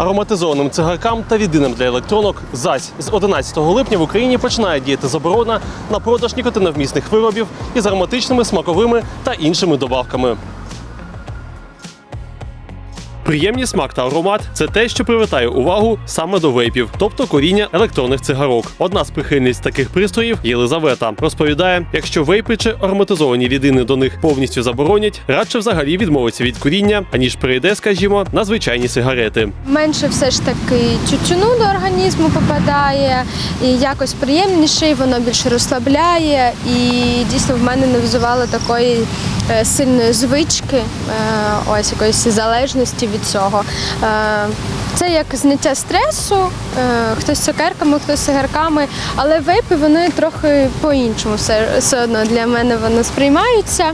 Ароматизованим цигаркам та рідинам для електронок зась з 11 липня в Україні починає діяти заборона на продаж нікотиновмісних виробів із ароматичними, смаковими та іншими добавками. Приємний смак та аромат це те, що привертає увагу саме до вейпів, тобто коріння електронних цигарок. Одна з прихильниць таких пристроїв Єлизавета розповідає: якщо вейпи чи ароматизовані рідини до них повністю заборонять, радше взагалі відмовиться від куріння, аніж перейде, скажімо, на звичайні сигарети. Менше все ж таки тютюну до організму попадає, і якось приємніше, і воно більше розслабляє. І дійсно в мене не визивало такої е, сильної звички, е, ось якоїсь залежності від цього. Е, Це як зняття стресу, е, хтось цукерками, хтось цигарками, але вейпи вони трохи по-іншому все одно для мене вони сприймаються.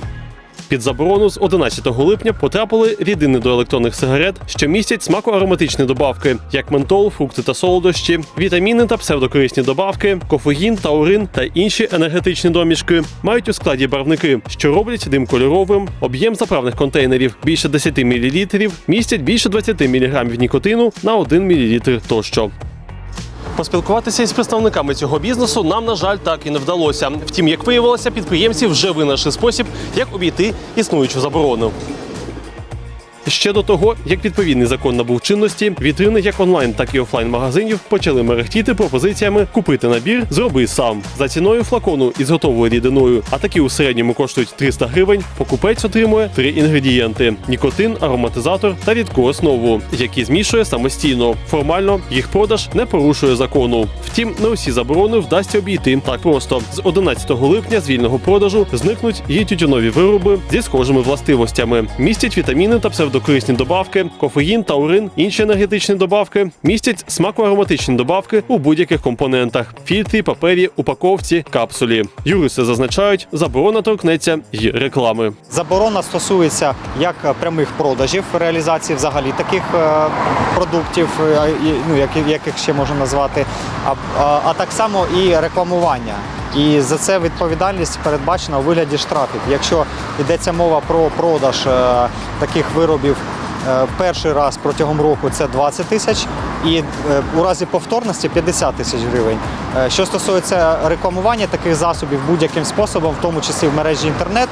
Під заборону з 11 липня потрапили рідини до електронних сигарет, що містять смакоароматичні добавки, як ментол, фрукти та солодощі, вітаміни та псевдокорисні добавки, кофеїн, таурин та інші енергетичні домішки. Мають у складі барвники, що роблять дим кольоровим. Об'єм заправних контейнерів більше 10 мл, містять більше 20 мг нікотину на 1 мл тощо. Поспілкуватися із представниками цього бізнесу нам, на жаль, так і не вдалося. Втім, як виявилося, підприємці вже винайшли спосіб, як обійти існуючу заборону. Ще до того, як відповідний закон набув чинності, вітрини як онлайн, так і офлайн магазинів почали мерехтіти пропозиціями купити набір Зроби сам за ціною флакону із готовою рідиною. А такі у середньому коштують 300 гривень. Покупець отримує три інгредієнти: нікотин, ароматизатор та рідку основу, які змішує самостійно. Формально їх продаж не порушує закону. Втім, не усі заборони вдасться обійти так просто. З 11 липня з вільного продажу зникнуть і тютюнові вироби зі схожими властивостями. Містять вітаміни та псевдокорисні добавки, кофеїн, таурин, інші енергетичні добавки, містять смакоароматичні добавки у будь-яких компонентах: фільтрі, папері, упаковці, капсулі. Юристи зазначають, заборона торкнеться й реклами. Заборона стосується як прямих продажів, реалізації взагалі таких е, продуктів, е, ну, яких ще можна назвати, а, а, а так само і рекламування. І за це відповідальність передбачена у вигляді штрафів. Якщо йдеться мова про продаж е, таких виробів е, перший раз протягом року, це 20 тисяч, і е, у разі повторності 50 тисяч гривень. Е, Що стосується рекламування таких засобів будь-яким способом, в тому числі в мережі інтернет,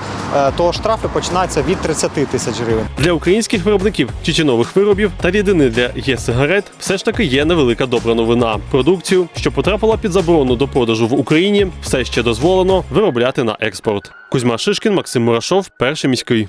то штрафи починаються від 30 тисяч гривень. Для українських виробників тютюнових виробів та рідини для є-сигарет все ж таки є невелика добра новина. Продукцію, що потрапила під заборону до продажу в Україні, все ще дозволено виробляти на експорт. Кузьма Шишкін, Максим Мурашов, перший міський.